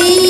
Hey